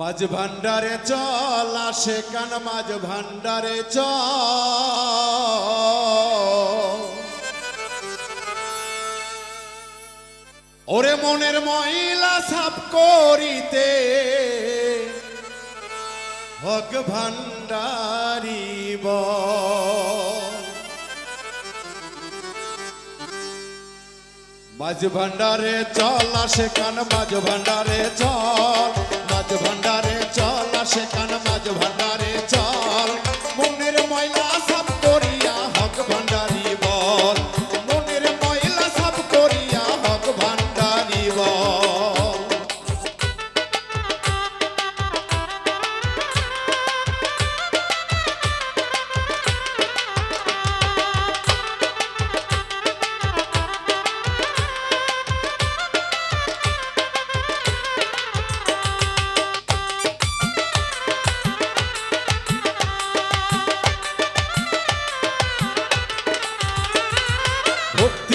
মাঝ ভান্ডারে চল, আসে কান মাঝ ভান্ডারে চল। ওরে মনের মহিলা সাপ করিতে, হক ভান্ডারিব মাঝ ভান্ডারে চল, আসে কান মাঝ ভান্ডারে চল।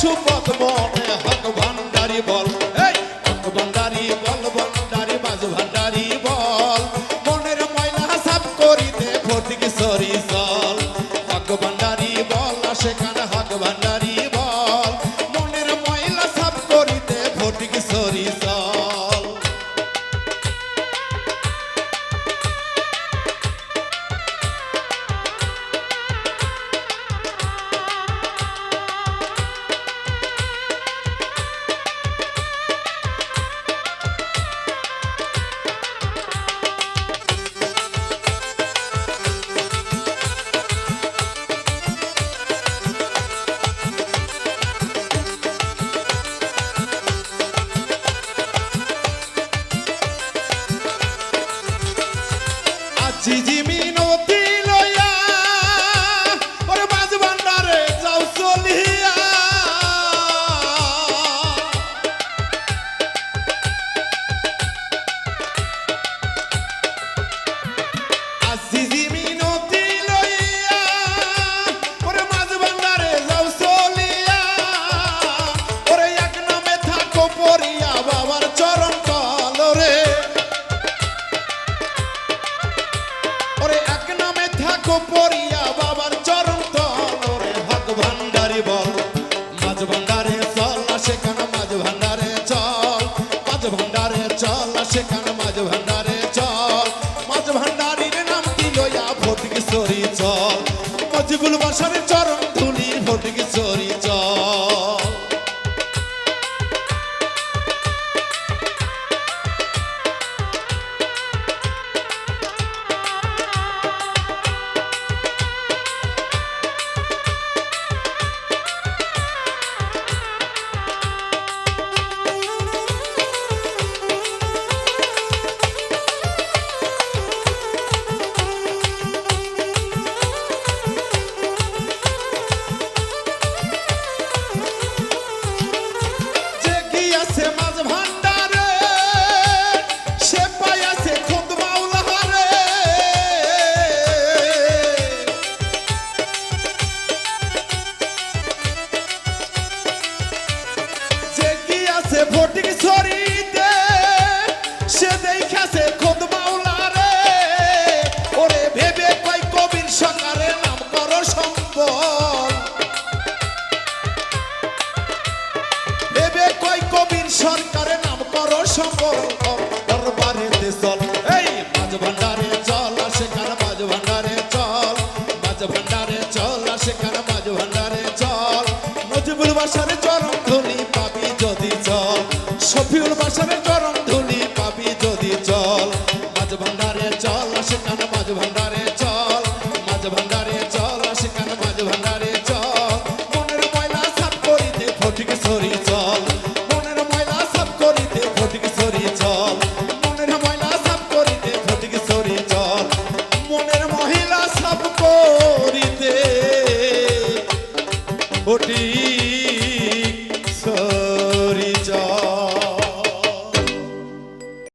সুপথ মনে হক ভান্ডারি বল। এই হক ভান্ডারি বল ভান্ডারি বাজ ভান্ডারি বল। বাবার চরণ তলরে ওরে এক নামে থাকো পড়িয়া বাবার চরণ তলরে হক ভান্ডারি বল, মাঝ ভান্ডারে চল সেখানে মাঝ ভান্ডারে চল। মাঝ ভান্ডারে চল সেখানে মাঝ ভান্ডারে চল। মাঝ ভান্ডারির নাম দিলয়া ফটিক সরি চল। মজিবুল বাসারের চরণ কবির সরকারের নাম করো সম্বল দরবারেতে চল। এই মাঝ ভান্ডারে চল সেখানে মাঝ ভান্ডারে চল। মাঝ ভান্ডারে চল সেখানে মাঝ ভান্ডারে চল। নজিবুল বাসারে চরণ ধুলি পাবি যদি চল। শফিউল বাসারে চরণ ধুলি পাবি যদি চল। মাঝ ভান্ডারে চল সেখানে মাঝ ভান্ডারে চল। মাঝ ভান্ডারে চল সেখানে মাঝ ভান্ডারে চল। মনের ময়লা সাফ করিতে ফটিক সরি